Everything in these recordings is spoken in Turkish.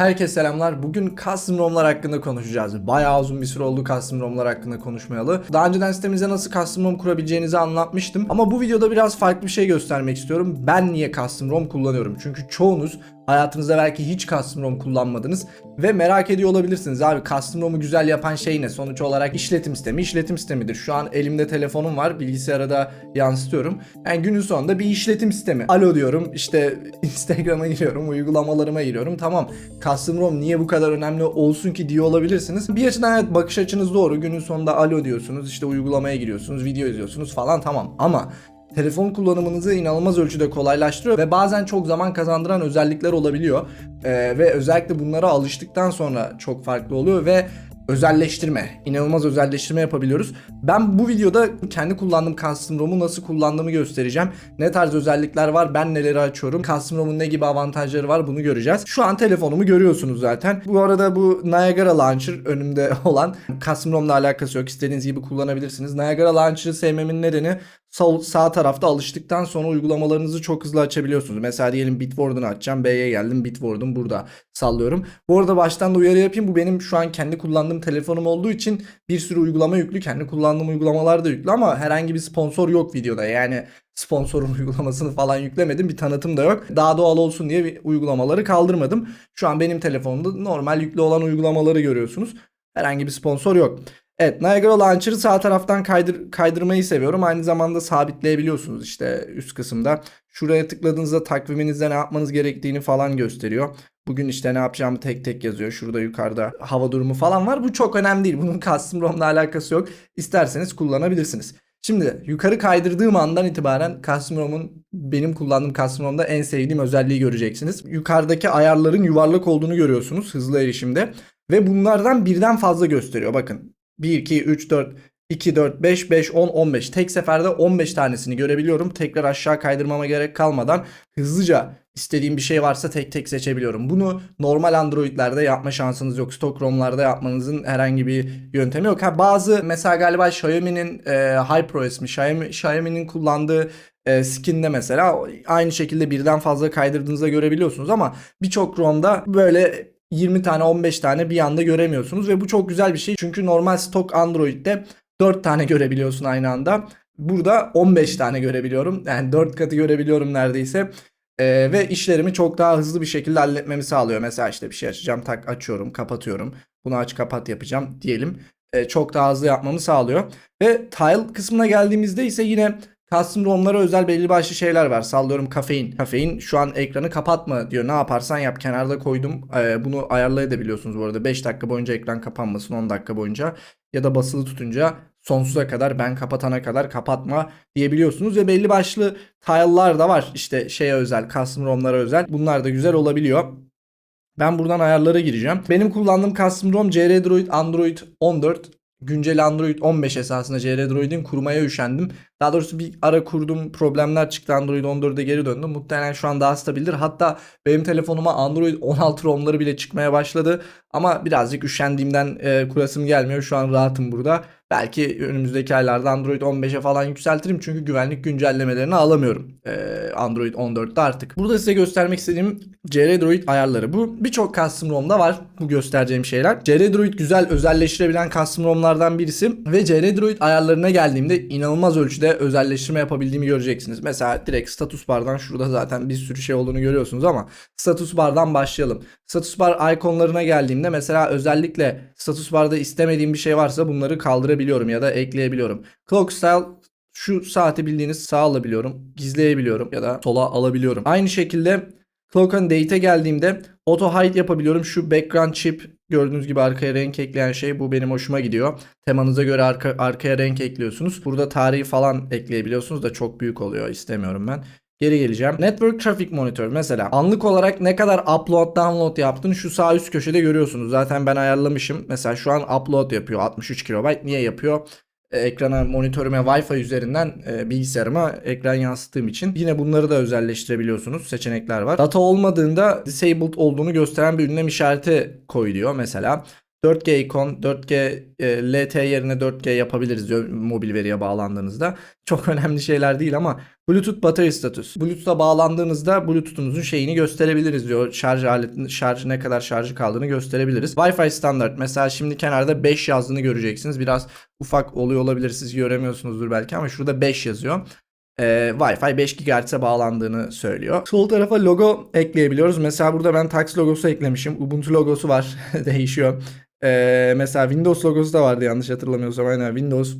Herkese selamlar. Bugün custom ROM'lar hakkında konuşacağız. Bayağı uzun bir süre oldu custom ROM'lar hakkında konuşmayalı. Daha önceden sitemize nasıl custom ROM kurabileceğinizi anlatmıştım. Ama bu videoda biraz farklı bir şey göstermek istiyorum. Ben niye custom ROM kullanıyorum? Çünkü çoğunuz hayatınızda belki hiç custom ROM kullanmadınız ve merak ediyor olabilirsiniz. Abi custom ROM'u güzel yapan şey ne? Sonuç olarak işletim sistemi işletim sistemidir. Şu an elimde telefonum var. Bilgisayara da yansıtıyorum. Yani günün sonunda bir işletim sistemi. Alo diyorum. işte Instagram'a giriyorum. Uygulamalarıma giriyorum. Tamam. Custom ROM niye bu kadar önemli olsun ki diye olabilirsiniz. Bir açıdan evet bakış açınız doğru. Günün sonunda alo diyorsunuz. işte uygulamaya giriyorsunuz. Video izliyorsunuz falan tamam. Ama telefon kullanımınızı inanılmaz ölçüde kolaylaştırıyor ve bazen çok zaman kazandıran özellikler olabiliyor. Ee, ve özellikle bunlara alıştıktan sonra çok farklı oluyor ve özelleştirme, inanılmaz özelleştirme yapabiliyoruz. Ben bu videoda kendi kullandığım Custom ROM'u nasıl kullandığımı göstereceğim. Ne tarz özellikler var, ben neleri açıyorum, Custom ROM'un ne gibi avantajları var bunu göreceğiz. Şu an telefonumu görüyorsunuz zaten. Bu arada bu Niagara Launcher önümde olan Custom ROM'la alakası yok. İstediğiniz gibi kullanabilirsiniz. Niagara Launcher'ı sevmemin nedeni sağ, sağ tarafta alıştıktan sonra uygulamalarınızı çok hızlı açabiliyorsunuz. Mesela diyelim Bitwarden'ı açacağım. B'ye geldim. Bitwarden burada sallıyorum. Bu arada baştan da uyarı yapayım. Bu benim şu an kendi kullandığım telefonum olduğu için bir sürü uygulama yüklü. Kendi kullandığım uygulamalar da yüklü ama herhangi bir sponsor yok videoda. Yani sponsorun uygulamasını falan yüklemedim. Bir tanıtım da yok. Daha doğal olsun diye bir uygulamaları kaldırmadım. Şu an benim telefonumda normal yüklü olan uygulamaları görüyorsunuz. Herhangi bir sponsor yok. Evet Niagara Launcher'ı sağ taraftan kaydır, kaydırmayı seviyorum. Aynı zamanda sabitleyebiliyorsunuz işte üst kısımda. Şuraya tıkladığınızda takviminizde ne yapmanız gerektiğini falan gösteriyor. Bugün işte ne yapacağımı tek tek yazıyor. Şurada yukarıda hava durumu falan var. Bu çok önemli değil. Bunun custom ROM'la alakası yok. İsterseniz kullanabilirsiniz. Şimdi yukarı kaydırdığım andan itibaren Custom ROM'un benim kullandığım Custom ROM'da en sevdiğim özelliği göreceksiniz. Yukarıdaki ayarların yuvarlak olduğunu görüyorsunuz hızlı erişimde. Ve bunlardan birden fazla gösteriyor. Bakın 1, 2, 3, 4, 2, 4, 5, 5, 10, 15. Tek seferde 15 tanesini görebiliyorum. Tekrar aşağı kaydırmama gerek kalmadan hızlıca istediğim bir şey varsa tek tek seçebiliyorum. Bunu normal Android'lerde yapma şansınız yok. Stock ROM'larda yapmanızın herhangi bir yöntemi yok. Ha, bazı mesela galiba Xiaomi'nin e, HyperOS mi? Xiaomi, Xiaomi'nin kullandığı e, skin'de mesela aynı şekilde birden fazla kaydırdığınızda görebiliyorsunuz ama birçok ROM'da böyle 20 tane 15 tane bir anda göremiyorsunuz ve bu çok güzel bir şey. Çünkü normal stok Android'de 4 tane görebiliyorsun aynı anda. Burada 15 tane görebiliyorum. Yani 4 katı görebiliyorum neredeyse. Ee, ve işlerimi çok daha hızlı bir şekilde halletmemi sağlıyor. Mesela işte bir şey açacağım, tak açıyorum, kapatıyorum. Bunu aç kapat yapacağım diyelim. Ee, çok daha hızlı yapmamı sağlıyor. Ve tile kısmına geldiğimizde ise yine Custom ROM'lara özel belli başlı şeyler var. Sallıyorum kafein. Kafein şu an ekranı kapatma diyor. Ne yaparsan yap. Kenarda koydum. Ee, bunu ayarlayabiliyorsunuz bu arada. 5 dakika boyunca ekran kapanmasın 10 dakika boyunca. Ya da basılı tutunca sonsuza kadar ben kapatana kadar kapatma diyebiliyorsunuz. Ve belli başlı tile'lar da var. İşte şeye özel, custom ROM'lara özel. Bunlar da güzel olabiliyor. Ben buradan ayarlara gireceğim. Benim kullandığım custom ROM CR Droid Android 14 güncel Android 15 esasında CR Droid'in kurmaya üşendim. Daha doğrusu bir ara kurdum problemler çıktı Android 14'e geri döndüm. Muhtemelen şu an daha stabildir. Hatta benim telefonuma Android 16 ROM'ları bile çıkmaya başladı. Ama birazcık üşendiğimden e, kurasım gelmiyor. Şu an rahatım burada. Belki önümüzdeki aylarda Android 15'e falan yükseltirim. Çünkü güvenlik güncellemelerini alamıyorum. E, Android 14'te artık. Burada size göstermek istediğim CR Droid ayarları. Bu birçok custom ROM'da var bu göstereceğim şeyler. CR Droid güzel özelleştirebilen custom ROM'lardan birisi. Ve CR Droid ayarlarına geldiğimde inanılmaz ölçüde özelleştirme yapabildiğimi göreceksiniz. Mesela direkt status bardan şurada zaten bir sürü şey olduğunu görüyorsunuz ama status bardan başlayalım. Status bar ikonlarına geldiğimde mesela özellikle status barda istemediğim bir şey varsa bunları kaldırabiliyorum ya da ekleyebiliyorum. Clock style şu saati bildiğiniz sağ alabiliyorum, gizleyebiliyorum ya da sola alabiliyorum. Aynı şekilde Clock and Date'e geldiğimde auto hide yapabiliyorum. Şu background chip gördüğünüz gibi arkaya renk ekleyen şey bu benim hoşuma gidiyor. Temanıza göre arka, arkaya renk ekliyorsunuz. Burada tarihi falan ekleyebiliyorsunuz da çok büyük oluyor istemiyorum ben. Geri geleceğim. Network Traffic Monitor mesela anlık olarak ne kadar upload download yaptığını şu sağ üst köşede görüyorsunuz. Zaten ben ayarlamışım. Mesela şu an upload yapıyor 63 KB. Niye yapıyor? E, ekrana monitörüme Wi-Fi üzerinden e, bilgisayarıma ekran yansıttığım için yine bunları da özelleştirebiliyorsunuz. Seçenekler var. Data olmadığında disabled olduğunu gösteren bir ünlem işareti koy mesela. 4G ikon, 4G e, LT yerine 4G yapabiliriz diyor mobil veriye bağlandığınızda. Çok önemli şeyler değil ama Bluetooth batarya status. Bluetooth'a bağlandığınızda Bluetooth'unuzun şeyini gösterebiliriz diyor. Şarj aletinin şarjı ne kadar şarjı kaldığını gösterebiliriz. Wi-Fi standart. Mesela şimdi kenarda 5 yazdığını göreceksiniz. Biraz ufak oluyor olabilir. Siz göremiyorsunuzdur belki ama şurada 5 yazıyor. Ee, Wi-Fi 5 GHz'e bağlandığını söylüyor. Sol tarafa logo ekleyebiliyoruz. Mesela burada ben Tax logosu eklemişim. Ubuntu logosu var. Değişiyor. Ee, mesela Windows logosu da vardı yanlış hatırlamıyorsam. Aynen Windows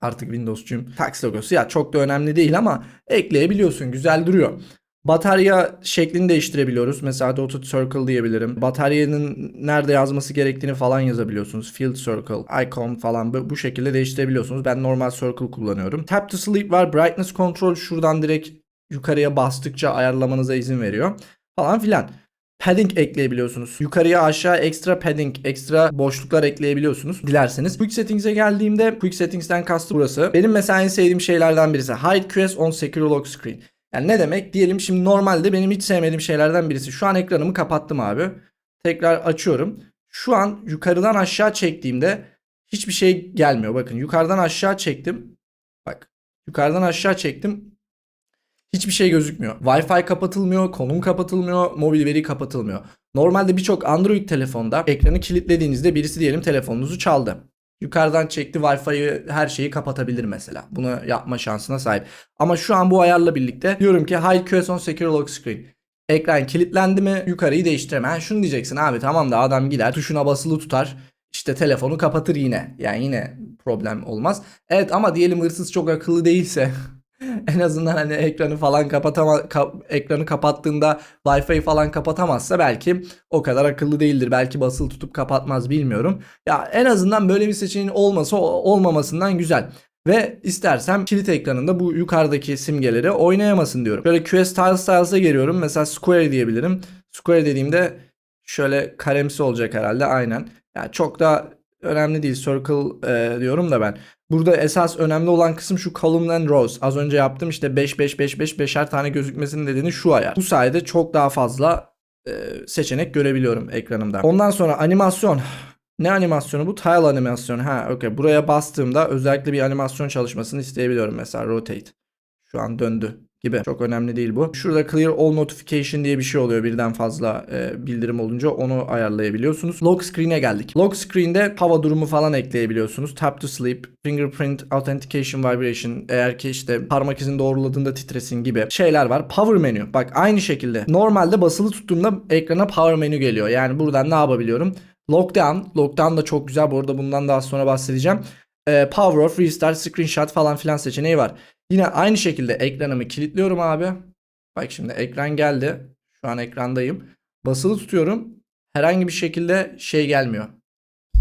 Artık Windows'cuyum. Tax logosu ya çok da önemli değil ama ekleyebiliyorsun. Güzel duruyor. Batarya şeklini değiştirebiliyoruz. Mesela Dotted Circle diyebilirim. Bataryanın nerede yazması gerektiğini falan yazabiliyorsunuz. Field Circle, Icon falan bu, şekilde değiştirebiliyorsunuz. Ben normal Circle kullanıyorum. Tap to Sleep var. Brightness Control şuradan direkt yukarıya bastıkça ayarlamanıza izin veriyor. Falan filan. Padding ekleyebiliyorsunuz. Yukarıya aşağı ekstra padding, ekstra boşluklar ekleyebiliyorsunuz dilerseniz. Quick Settings'e geldiğimde Quick Settings'ten kastım burası. Benim mesela en sevdiğim şeylerden birisi. Hide QS on Secure Lock Screen. Yani ne demek? Diyelim şimdi normalde benim hiç sevmediğim şeylerden birisi. Şu an ekranımı kapattım abi. Tekrar açıyorum. Şu an yukarıdan aşağı çektiğimde hiçbir şey gelmiyor. Bakın yukarıdan aşağı çektim. Bak yukarıdan aşağı çektim. Hiçbir şey gözükmüyor. Wi-Fi kapatılmıyor, konum kapatılmıyor, mobil veri kapatılmıyor. Normalde birçok Android telefonda ekranı kilitlediğinizde birisi diyelim telefonunuzu çaldı. Yukarıdan çekti Wi-Fi'yi her şeyi kapatabilir mesela. Bunu yapma şansına sahip. Ama şu an bu ayarla birlikte diyorum ki Hide QoS on Secure Lock Screen. Ekran kilitlendi mi yukarıyı değiştiremem. Yani şunu diyeceksin abi tamam da adam gider tuşuna basılı tutar. İşte telefonu kapatır yine. Yani yine problem olmaz. Evet ama diyelim hırsız çok akıllı değilse en azından hani ekranı falan kapatama ka- ekranı kapattığında Wi-Fi falan kapatamazsa belki o kadar akıllı değildir. Belki basılı tutup kapatmaz bilmiyorum. Ya en azından böyle bir seçeneğin olması olmamasından güzel. Ve istersem kilit ekranında bu yukarıdaki simgeleri oynayamasın diyorum. Böyle QS Tiles Tiles'a geliyorum. Mesela Square diyebilirim. Square dediğimde şöyle karemsi olacak herhalde aynen. Yani çok da önemli değil. Circle e, diyorum da ben. Burada esas önemli olan kısım şu column and rows. Az önce yaptım işte 5 5 5 5 beşer tane gözükmesinin nedeni şu ayar. Bu sayede çok daha fazla e, seçenek görebiliyorum ekranımda. Ondan sonra animasyon. Ne animasyonu bu? Tile animasyonu. Ha okey. Buraya bastığımda özellikle bir animasyon çalışmasını isteyebiliyorum. Mesela rotate. Şu an döndü gibi. Çok önemli değil bu. Şurada clear all notification diye bir şey oluyor. Birden fazla e, bildirim olunca onu ayarlayabiliyorsunuz. Lock screen'e geldik. Lock screen'de hava durumu falan ekleyebiliyorsunuz. Tap to sleep, fingerprint, authentication vibration eğer ki işte parmak izini doğruladığında titresin gibi şeyler var. Power menü. Bak aynı şekilde. Normalde basılı tuttuğumda ekrana power menü geliyor. Yani buradan ne yapabiliyorum? Lockdown. Lockdown da çok güzel. Bu arada bundan daha sonra bahsedeceğim. E, power off, restart, screenshot falan filan seçeneği var. Yine aynı şekilde ekranımı kilitliyorum abi. Bak şimdi ekran geldi. Şu an ekrandayım. Basılı tutuyorum. Herhangi bir şekilde şey gelmiyor.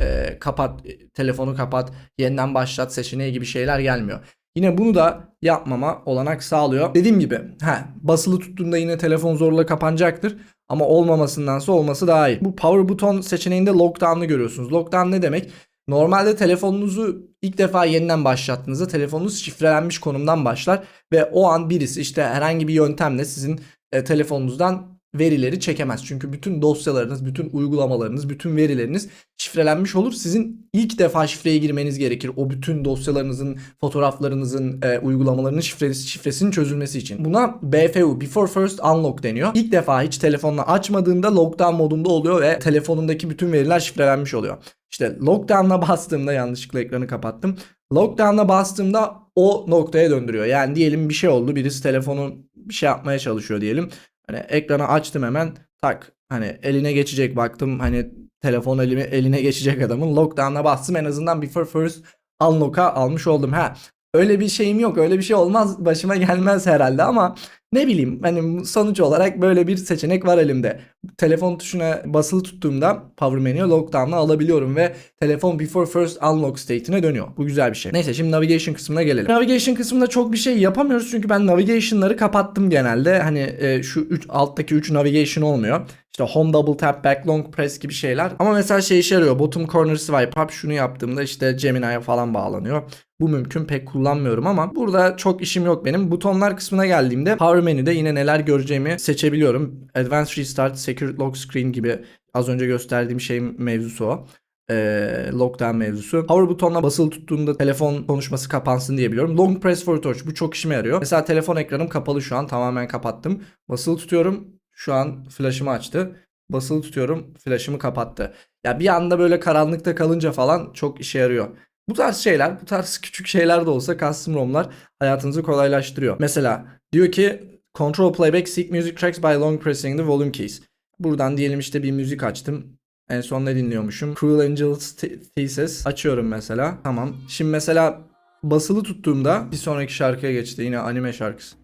Ee, kapat, e, telefonu kapat, yeniden başlat seçeneği gibi şeyler gelmiyor. Yine bunu da yapmama olanak sağlıyor. Dediğim gibi he, basılı tuttuğunda yine telefon zorla kapanacaktır. Ama olmamasındansa olması daha iyi. Bu power buton seçeneğinde lockdown'ı görüyorsunuz. Lockdown ne demek? Normalde telefonunuzu ilk defa yeniden başlattığınızda telefonunuz şifrelenmiş konumdan başlar ve o an birisi işte herhangi bir yöntemle sizin e, telefonunuzdan verileri çekemez. Çünkü bütün dosyalarınız, bütün uygulamalarınız, bütün verileriniz şifrelenmiş olur. Sizin ilk defa şifreye girmeniz gerekir. O bütün dosyalarınızın, fotoğraflarınızın, e, uygulamalarının şifresi, şifresinin çözülmesi için. Buna BFU, Before First Unlock deniyor. İlk defa hiç telefonla açmadığında lockdown modunda oluyor ve telefonundaki bütün veriler şifrelenmiş oluyor. İşte lockdown'a bastığımda yanlışlıkla ekranı kapattım. Lockdown'a bastığımda o noktaya döndürüyor. Yani diyelim bir şey oldu. Birisi telefonu bir şey yapmaya çalışıyor diyelim. Hani ekranı açtım hemen tak. Hani eline geçecek baktım hani telefon elime, eline geçecek adamın lockdown'a bastım. En azından before first unlock'a almış oldum. Ha öyle bir şeyim yok. Öyle bir şey olmaz başıma gelmez herhalde ama ne bileyim hani sonuç olarak böyle bir seçenek var elimde. Telefon tuşuna basılı tuttuğumda power menü lockdown'la alabiliyorum ve telefon before first unlock state'ine dönüyor. Bu güzel bir şey. Neyse şimdi navigation kısmına gelelim. Navigation kısmında çok bir şey yapamıyoruz çünkü ben navigation'ları kapattım genelde. Hani e, şu üç, alttaki 3 navigation olmuyor. İşte home double tap, back long press gibi şeyler. Ama mesela şey işe yarıyor. Bottom corner swipe up şunu yaptığımda işte Gemini'ye falan bağlanıyor. Bu mümkün pek kullanmıyorum ama burada çok işim yok benim. Butonlar kısmına geldiğimde power menüde yine neler göreceğimi seçebiliyorum. Advanced Restart, Secure Lock Screen gibi az önce gösterdiğim şey mevzusu o. Ee, lockdown mevzusu. Power butonuna basılı tuttuğumda telefon konuşması kapansın diye biliyorum. Long press for touch bu çok işime yarıyor. Mesela telefon ekranım kapalı şu an tamamen kapattım. Basılı tutuyorum şu an flaşımı açtı. Basılı tutuyorum flaşımı kapattı. Ya bir anda böyle karanlıkta kalınca falan çok işe yarıyor. Bu tarz şeyler, bu tarz küçük şeyler de olsa custom ROM'lar hayatınızı kolaylaştırıyor. Mesela diyor ki Control playback seek music tracks by long pressing the volume keys. Buradan diyelim işte bir müzik açtım. En son ne dinliyormuşum? Cruel Angels Thesis. Açıyorum mesela. Tamam. Şimdi mesela basılı tuttuğumda bir sonraki şarkıya geçti. Yine anime şarkısı.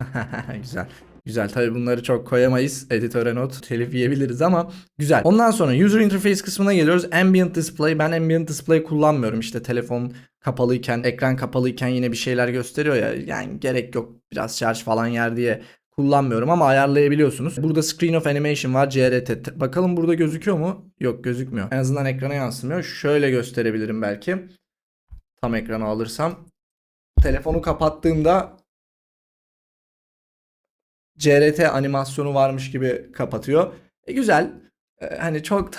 Güzel. Güzel. Tabii bunları çok koyamayız. Editöre not telif yiyebiliriz ama güzel. Ondan sonra user interface kısmına geliyoruz. Ambient display. Ben ambient display kullanmıyorum. İşte telefon kapalıyken, ekran kapalıyken yine bir şeyler gösteriyor ya. Yani gerek yok. Biraz şarj falan yer diye kullanmıyorum ama ayarlayabiliyorsunuz. Burada screen of animation var. CRT. Bakalım burada gözüküyor mu? Yok gözükmüyor. En azından ekrana yansımıyor. Şöyle gösterebilirim belki. Tam ekrana alırsam. Telefonu kapattığımda CRT animasyonu varmış gibi kapatıyor. E, güzel. E, hani çok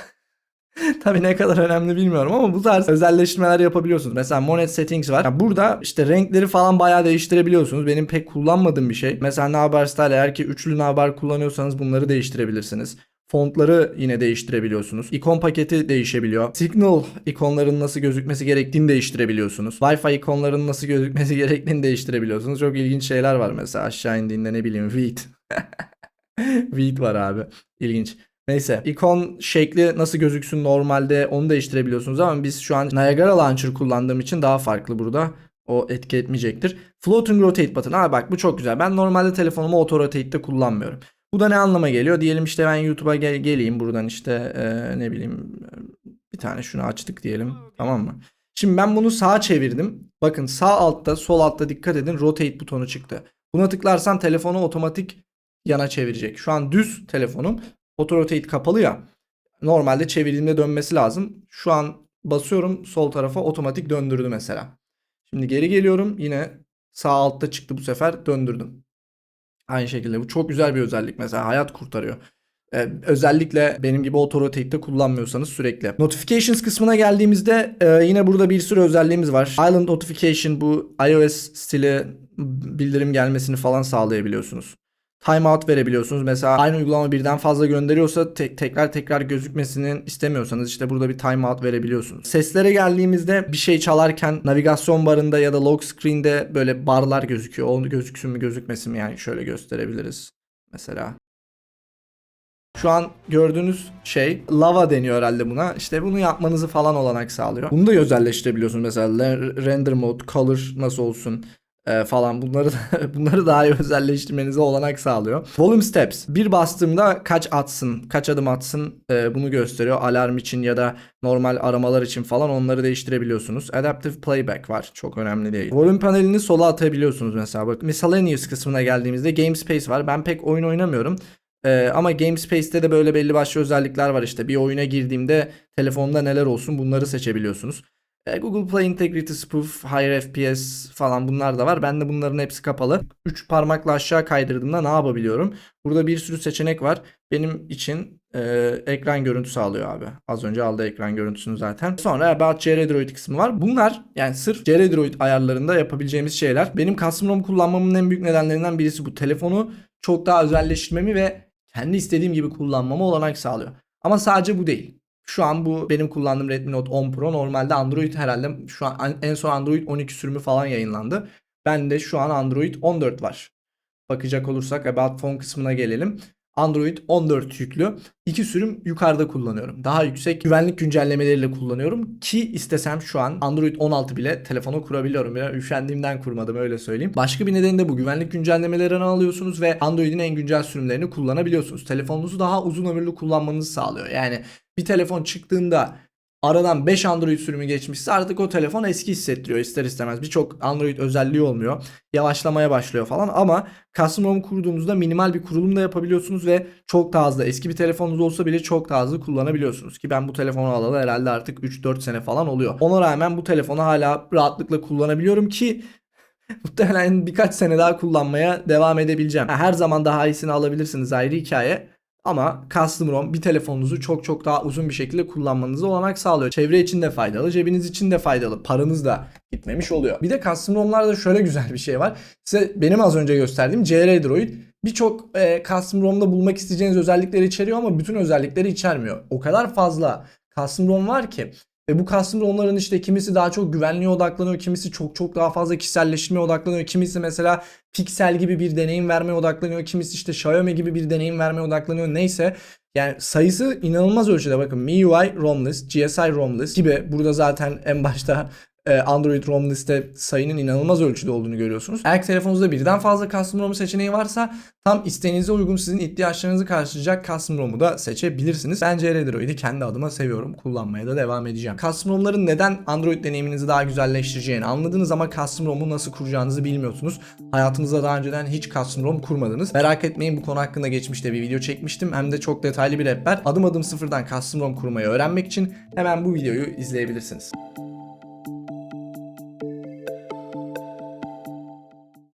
Tabii ne kadar önemli bilmiyorum ama bu tarz özelleştirmeler yapabiliyorsunuz. Mesela Monet Settings var. Ya burada işte renkleri falan bayağı değiştirebiliyorsunuz. Benim pek kullanmadığım bir şey. Mesela Navbar Style eğer ki üçlü Navbar kullanıyorsanız bunları değiştirebilirsiniz. Fontları yine değiştirebiliyorsunuz. İkon paketi değişebiliyor. Signal ikonların nasıl gözükmesi gerektiğini değiştirebiliyorsunuz. Wi-Fi ikonların nasıl gözükmesi gerektiğini değiştirebiliyorsunuz. Çok ilginç şeyler var mesela aşağı indiğinde ne bileyim Veet. Veet var abi. İlginç. Neyse ikon şekli nasıl gözüksün normalde onu değiştirebiliyorsunuz ama biz şu an Niagara Launcher kullandığım için daha farklı burada. O etki etmeyecektir. Floating Rotate button. Aa bak bu çok güzel. Ben normalde telefonumu Auto Rotate'de kullanmıyorum. Bu da ne anlama geliyor? Diyelim işte ben YouTube'a gel- geleyim buradan işte e, ne bileyim bir tane şunu açtık diyelim. Tamam mı? Şimdi ben bunu sağa çevirdim. Bakın sağ altta sol altta dikkat edin rotate butonu çıktı. Buna tıklarsan telefonu otomatik yana çevirecek. Şu an düz telefonum. Auto rotate kapalı ya. Normalde çevirdiğimde dönmesi lazım. Şu an basıyorum sol tarafa otomatik döndürdü mesela. Şimdi geri geliyorum yine sağ altta çıktı bu sefer döndürdüm. Aynı şekilde bu çok güzel bir özellik mesela hayat kurtarıyor. Ee, özellikle benim gibi auto rotate'de kullanmıyorsanız sürekli. Notifications kısmına geldiğimizde e, yine burada bir sürü özelliğimiz var. Island Notification bu iOS stili bildirim gelmesini falan sağlayabiliyorsunuz. Timeout verebiliyorsunuz. Mesela aynı uygulama birden fazla gönderiyorsa tek, tekrar tekrar gözükmesini istemiyorsanız işte burada bir timeout verebiliyorsunuz. Seslere geldiğimizde bir şey çalarken navigasyon barında ya da lock screen'de böyle barlar gözüküyor. O gözüksün mü gözükmesin mi yani şöyle gösterebiliriz. Mesela şu an gördüğünüz şey lava deniyor herhalde buna. İşte bunu yapmanızı falan olanak sağlıyor. Bunu da özelleştirebiliyorsunuz mesela render mode, color nasıl olsun e, falan bunları da, bunları daha iyi özelleştirmenize olanak sağlıyor. Volume steps. Bir bastığımda kaç atsın, kaç adım atsın e, bunu gösteriyor. Alarm için ya da normal aramalar için falan onları değiştirebiliyorsunuz. Adaptive playback var. Çok önemli değil. Volume panelini sola atabiliyorsunuz mesela. Bak miscellaneous kısmına geldiğimizde game space var. Ben pek oyun oynamıyorum. Ee, ama GameSpace'te de böyle belli başlı özellikler var işte. Bir oyuna girdiğimde telefonda neler olsun bunları seçebiliyorsunuz. Ee, Google Play Integrity Spoof, Higher FPS falan bunlar da var. Ben de bunların hepsi kapalı. 3 parmakla aşağı kaydırdığımda ne yapabiliyorum? Burada bir sürü seçenek var. Benim için e, ekran görüntü sağlıyor abi. Az önce aldı ekran görüntüsünü zaten. Sonra About JRDroid kısmı var. Bunlar yani sırf JRDroid ayarlarında yapabileceğimiz şeyler. Benim custom ROM kullanmamın en büyük nedenlerinden birisi bu. Telefonu çok daha özelleştirmemi ve kendi istediğim gibi kullanmama olanak sağlıyor. Ama sadece bu değil. Şu an bu benim kullandığım Redmi Note 10 Pro. Normalde Android herhalde şu an en son Android 12 sürümü falan yayınlandı. Bende şu an Android 14 var. Bakacak olursak About Phone kısmına gelelim. Android 14 yüklü. İki sürüm yukarıda kullanıyorum. Daha yüksek güvenlik güncellemeleriyle kullanıyorum. Ki istesem şu an Android 16 bile telefonu kurabiliyorum. Biraz üşendiğimden kurmadım öyle söyleyeyim. Başka bir nedeni de bu. Güvenlik güncellemelerini alıyorsunuz ve Android'in en güncel sürümlerini kullanabiliyorsunuz. Telefonunuzu daha uzun ömürlü kullanmanızı sağlıyor. Yani bir telefon çıktığında aradan 5 Android sürümü geçmişse artık o telefon eski hissettiriyor ister istemez. Birçok Android özelliği olmuyor. Yavaşlamaya başlıyor falan ama Custom ROM kurduğunuzda minimal bir kurulum da yapabiliyorsunuz ve çok daha hızlı. Eski bir telefonunuz olsa bile çok daha hızlı kullanabiliyorsunuz. Ki ben bu telefonu alalı herhalde artık 3-4 sene falan oluyor. Ona rağmen bu telefonu hala rahatlıkla kullanabiliyorum ki muhtemelen birkaç sene daha kullanmaya devam edebileceğim. Her zaman daha iyisini alabilirsiniz ayrı hikaye. Ama Custom ROM bir telefonunuzu çok çok daha uzun bir şekilde kullanmanıza olanak sağlıyor. Çevre için de faydalı, cebiniz için de faydalı. Paranız da gitmemiş oluyor. Bir de Custom ROM'larda şöyle güzel bir şey var. Size benim az önce gösterdiğim CR Droid birçok e, Custom ROM'da bulmak isteyeceğiniz özellikleri içeriyor ama bütün özellikleri içermiyor. O kadar fazla Custom ROM var ki ve bu custom ROM'ların işte kimisi daha çok güvenliğe odaklanıyor, kimisi çok çok daha fazla kişiselleştirmeye odaklanıyor, kimisi mesela Pixel gibi bir deneyim vermeye odaklanıyor, kimisi işte Xiaomi gibi bir deneyim vermeye odaklanıyor. Neyse yani sayısı inanılmaz ölçüde bakın MIUI ROMless, GSI ROMless gibi burada zaten en başta Android ROM liste sayının inanılmaz ölçüde olduğunu görüyorsunuz. Eğer telefonunuzda birden fazla custom ROM seçeneği varsa tam isteğinize uygun sizin ihtiyaçlarınızı karşılayacak custom ROM'u da seçebilirsiniz. Ben CR Droid'i kendi adıma seviyorum. Kullanmaya da devam edeceğim. Custom ROM'ların neden Android deneyiminizi daha güzelleştireceğini anladınız ama custom ROM'u nasıl kuracağınızı bilmiyorsunuz. Hayatınızda daha önceden hiç custom ROM kurmadınız. Merak etmeyin bu konu hakkında geçmişte bir video çekmiştim. Hem de çok detaylı bir rehber. Adım adım sıfırdan custom ROM kurmayı öğrenmek için hemen bu videoyu izleyebilirsiniz.